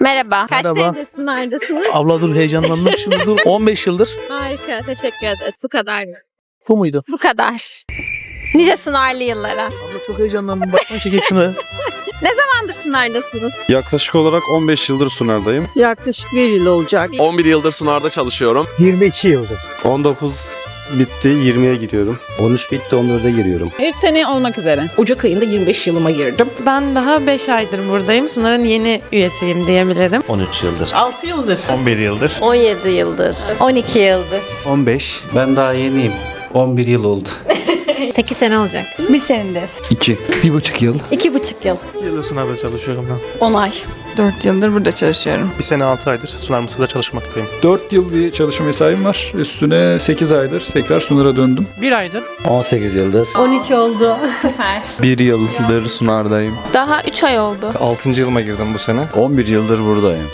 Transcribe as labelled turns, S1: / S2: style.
S1: Merhaba. Kaç
S2: Merhaba.
S1: senedir Sunar'dasınız?
S2: Abla dur heyecanlandım şimdi dur. 15 yıldır.
S1: Harika. Teşekkür ederiz. Bu kadar.
S2: Bu muydu?
S1: Bu kadar. Nice Sunarlı yıllara.
S2: Abla çok heyecanlandım. Bakma çekek şunu.
S1: Kaçtandır Sunar'dasınız?
S3: Yaklaşık olarak 15 yıldır Sunar'dayım.
S4: Yaklaşık bir yıl olacak.
S5: 11 yıldır Sunar'da çalışıyorum.
S6: 22 yıldır.
S3: 19 bitti, 20'ye giriyorum.
S6: 13 bitti 14'e giriyorum.
S7: 3 sene olmak üzere.
S4: Ocak ayında 25 yılıma girdim.
S8: Ben daha 5 aydır buradayım. Sunar'ın yeni üyesiyim diyebilirim.
S6: 13 yıldır.
S4: 6 yıldır.
S6: 11 yıldır.
S8: 17 yıldır. 12 yıldır.
S6: 15. Ben daha yeniyim. 11 yıl oldu.
S8: 8 sene olacak.
S7: Bir senedir.
S9: 2. Bir buçuk yıl.
S8: 2,5 yıl.
S2: Yıldır sınavda çalışıyorum ben.
S7: 10 ay.
S10: 4 yıldır burada çalışıyorum.
S2: Bir sene 6 aydır Sunar Mısır'da çalışmaktayım.
S9: 4 yıl bir çalışma mesaim var. Üstüne 8 aydır tekrar Sunar'a döndüm.
S2: Bir aydır.
S6: 18 yıldır.
S8: 12 oldu.
S1: Süper.
S9: Bir yıldır Sunar'dayım.
S8: Daha 3 ay oldu.
S9: 6. yılıma girdim bu sene.
S3: 11 yıldır buradayım.